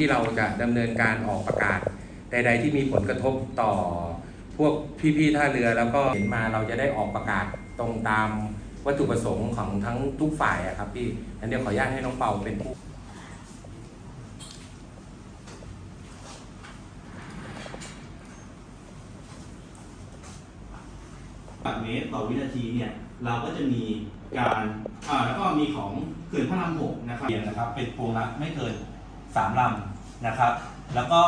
ที่เราจะดำเนินการออกประกาศใดๆที่มีผลกระทบต่อพวกพี่ๆท่าเรือแล้วก็เห็นมาเราจะได้ออกประกาศตรงตามวัตถุประสงค์ของทั้งทุกฝ่ายอะครับพี่อันเดี๋ยวขออนุญาตให้น้องเปาเป็นผู้บาทเมตรต่อวินาทีเนี่ยเราก็จะมีการอ่าแล้วก็มีของเขื่อนพระรามหกนะครับเรียนนะครับ เป็นพวงละไม่เกิน สามลำนะครับ แล้วก็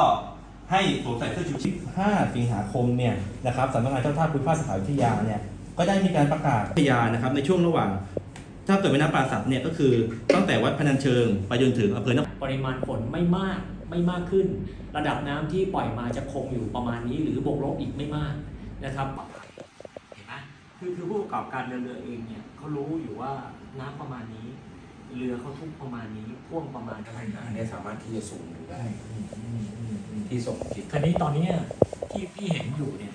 ให้สวมใส่เสื้อชูชีพ 5สิงหาคมเนี่ยนะครับสำนักงานเจ้าท่าภูมิภาคสถานวิทยาเนี่ยก็ได้มีการประกาศวิทยานะครับในช่วงระหว่าง ถ้าเกิดเป็นน้ำป่าสักเนี่ยก็คือตั้งแต่วัดพนัญเชิงไปจนถึงอำเภอน้ำปริมาณฝนไม่มากไม่มากขึ้น ระดับน้ำที่ปล่อยมาจะคงอยู่ประมาณนี้ หรือบวกลบอีกไม่มากนะครับเห็นไหมคือคือผู้ประกอบการเรือเรือเองเนี่ยเขารู้อยู่ว่าน้ำประมาณนี้ เรือเขาทุกประมาณนี้พ่วงประมาณนี้ อันนี้สามารถที่จะส่งดูได้ที่ส่งจิตคันนี้ตอนเนี้ยที่พี่เห็นอยู่เนี่ย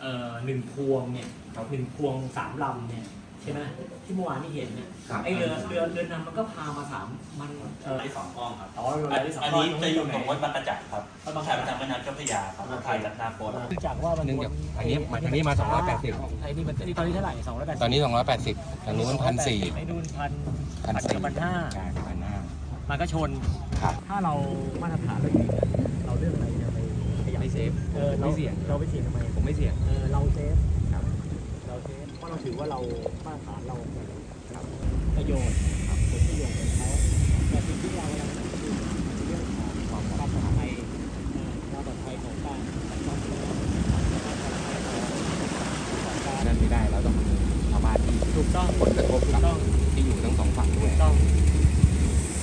เอ่อหนึ่งพวงเนี่ยหนึ่งพวงสามลำเนี่ย ใช่ไหมที่เมื่อวานที่เห็นเนี่ยครับ ไอเรือเรือเรือนำมันก็พามาสามมันเออได้สองกล้องครับอ๋อเรืออันที่สองนี้ก้จะอยู่ไหตรงวัดบางกระจักครับวัดบางกถ่ายระมาจัจากกแม่น้ำเจ้าพระยาครับไทยรัตนาโพสเนื่องจากว่ามันเนื่องจากอันนี้มาทางนี้มา280 ไอ้นี่มันนี่ตอนนี้เท่าไหร่สองร้อยแปดตอนนี้ 280ทางนู้นพันสี่ไอ้นู่นพันพันสี่พันห้าใช่พันห้า มันก็ชนครับ ถ้าเรามาตรฐานเราดีนะเราเลือกอะไรจะไปขยับไม่เซฟเออเราไม่เสี่ยง เราไม่เสี่ยงทำไมผมไม่เสี่ยง เออเราเซฟครับ เราเซฟเพราะเราถือว่าเรามาตรฐานเราครับประโยชน์ครับผลประโยชน์ของเขาแต่สิ่งที่เรากำลังทำคือเรื่องของความปลอดภัยความปลอดภัยของการสัญจรเรือความปลอดภัยของการนั่นไม่ได้เราต้องมีชาวบ้านที่ถูกต้องผลกระทบกับที่อยู่ทั้งสองฝั่งด้วยถูกต้อง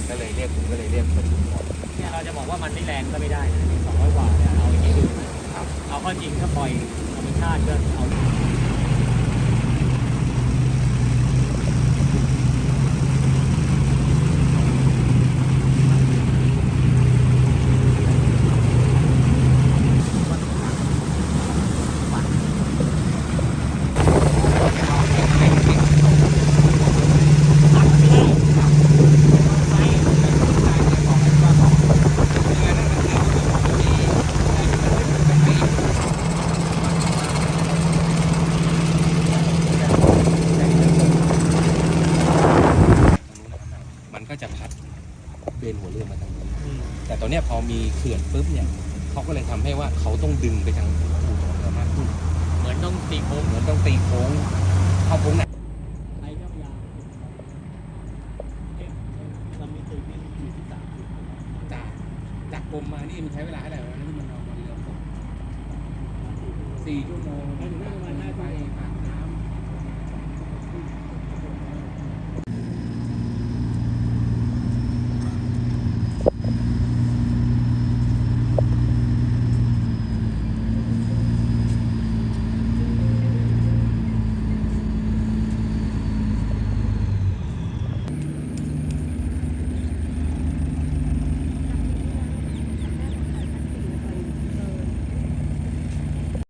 ก็เลยเรียกผมก็เลยเรียกประชุมก่อนเนี่ยเราจะบอกว่ามันไม่แรงก็ไม่ได้นะสองร้อยกว่าเนี่ยเอาอย่างนี้ดูเอาข้อจริงถ้าปล่อยธรรมชาติก็เอา มัน ก็จะพัดเบนหัวเรือมาทางนี้แต่ตอนเนี้ยพอมีเขื่อนปุ๊บเนี่ยเขาก็เลยทำให้ว่าเขาต้องดึงไปทางอู่ของเรือมากขึ้นเหมือนต้องตีโค้งเหมือนต้องตีโค้งเข้าโค้งไหนไอ้เจ้าพระยาเอ๊ะเรามีตีวิ่งอยู่ที่สามสิบจากจากกรมมานี่มันใช้เวลาเท่าไหร่วะที่มันเอามาเรือผมสี่ชั่วโมงไม่ถึงประมาณห้าไปชั่วโมงผ่าน